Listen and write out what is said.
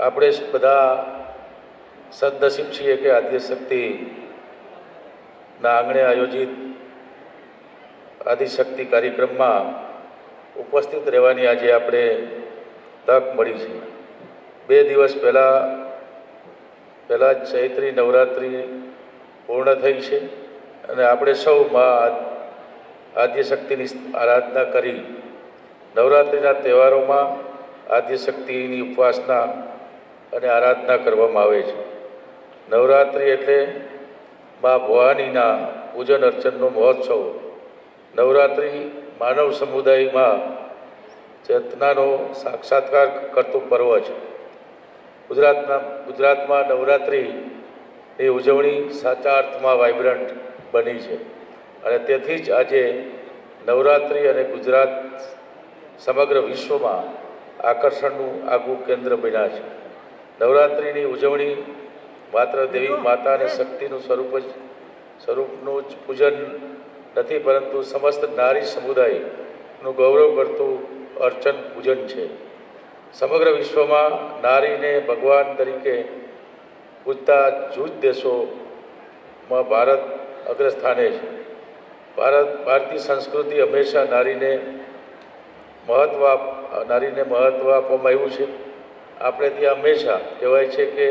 આપણે બધા સદનસીબ છીએ કે આદ્યશક્તિના આંગણે આયોજિત આદિશક્તિ કાર્યક્રમમાં ઉપસ્થિત રહેવાની આજે આપણે તક મળી છે. બે દિવસ પહેલાં પહેલાં ચૈત્રી નવરાત્રિ પૂર્ણ થઈ છે અને આપણે સૌ માં આદ્યશક્તિની આરાધના કરી. નવરાત્રિના તહેવારોમાં આદ્યશક્તિની ઉપાસના અને આરાધના કરવામાં આવે છે. નવરાત્રિ એટલે મા ભવાનીના પૂજન અર્ચનનો મહોત્સવ. નવરાત્રિ માનવ સમુદાયમાં ચેતનાનો સાક્ષાત્કાર કરતું પર્વ છે. ગુજરાતના, ગુજરાતમાં નવરાત્રિની ઉજવણી સાચા અર્થમાં વાઇબ્રન્ટ બની છે. અને તેથી જ આજે નવરાત્રિ અને ગુજરાત સમગ્ર વિશ્વમાં આકર્ષણનું આગવું કેન્દ્ર બન્યા છે. નવરાત્રિની ઉજવણી માત્ર દેવી માતા અને શક્તિનું સ્વરૂપ જ સ્વરૂપનું જ પૂજન નથી પરંતુ સમસ્ત નારી સમુદાયનું ગૌરવ કરતું અર્ચન પૂજન છે. સમગ્ર વિશ્વમાં નારીને ભગવાન તરીકે પૂજતા જૂજ દેશોમાં ભારત અગ્રસ્થાને છે. ભારત ભારતીય સંસ્કૃતિ હંમેશા નારીને મહત્ત્વ આપ નારીને મહત્ત્વ આપવામાં આવ્યું છે. આપણે ત્યાં હંમેશા કહેવાય છે કે